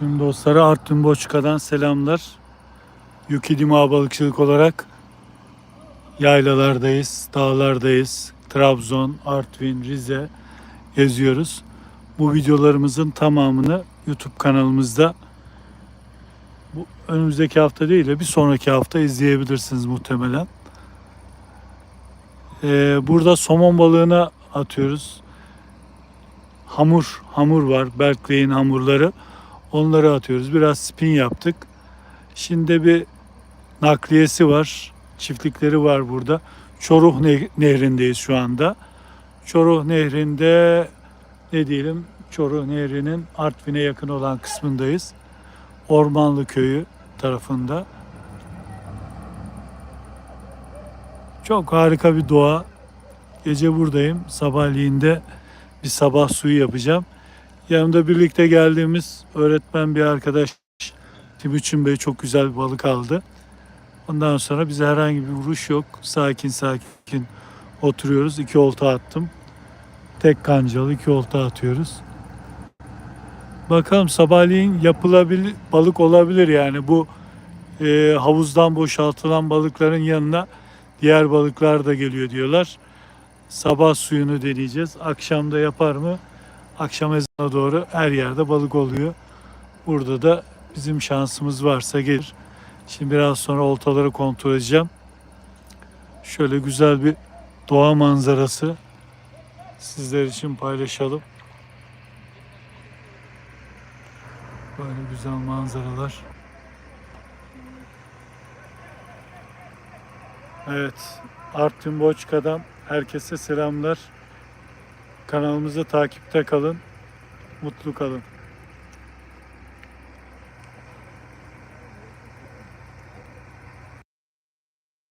Tüm dostlara Artvin Boçka'dan selamlar. Yukidima balıkçılık olarak yaylalardayız, dağlardayız. Trabzon, Artvin, Rize geziyoruz. Bu videolarımızın tamamını YouTube kanalımızda bu önümüzdeki hafta değil de bir sonraki hafta izleyebilirsiniz muhtemelen. Ee, burada somon balığına atıyoruz. Hamur, hamur var. Berkeley'in hamurları. Onları atıyoruz. Biraz spin yaptık. Şimdi bir nakliyesi var. Çiftlikleri var burada. Çoruh Ne- Nehri'ndeyiz şu anda. Çoruh Nehri'nde ne diyelim Çoruh Nehri'nin Artvin'e yakın olan kısmındayız. Ormanlı Köyü tarafında. Çok harika bir doğa. Gece buradayım. Sabahleyin de bir sabah suyu yapacağım. Yanımda birlikte geldiğimiz öğretmen bir arkadaş Timuçin Bey çok güzel bir balık aldı. Ondan sonra bize herhangi bir vuruş yok. Sakin sakin oturuyoruz. İki olta attım. Tek kancalı iki olta atıyoruz. Bakalım sabahleyin yapılabilir balık olabilir yani bu e, havuzdan boşaltılan balıkların yanına diğer balıklar da geliyor diyorlar. Sabah suyunu deneyeceğiz. Akşam da yapar mı? Akşam ezana doğru her yerde balık oluyor. Burada da bizim şansımız varsa gelir. Şimdi biraz sonra oltaları kontrol edeceğim. Şöyle güzel bir doğa manzarası sizler için paylaşalım. Böyle güzel manzaralar. Evet, Artvin Boçka'dan herkese selamlar. Kanalımızı takipte kalın. Mutlu kalın.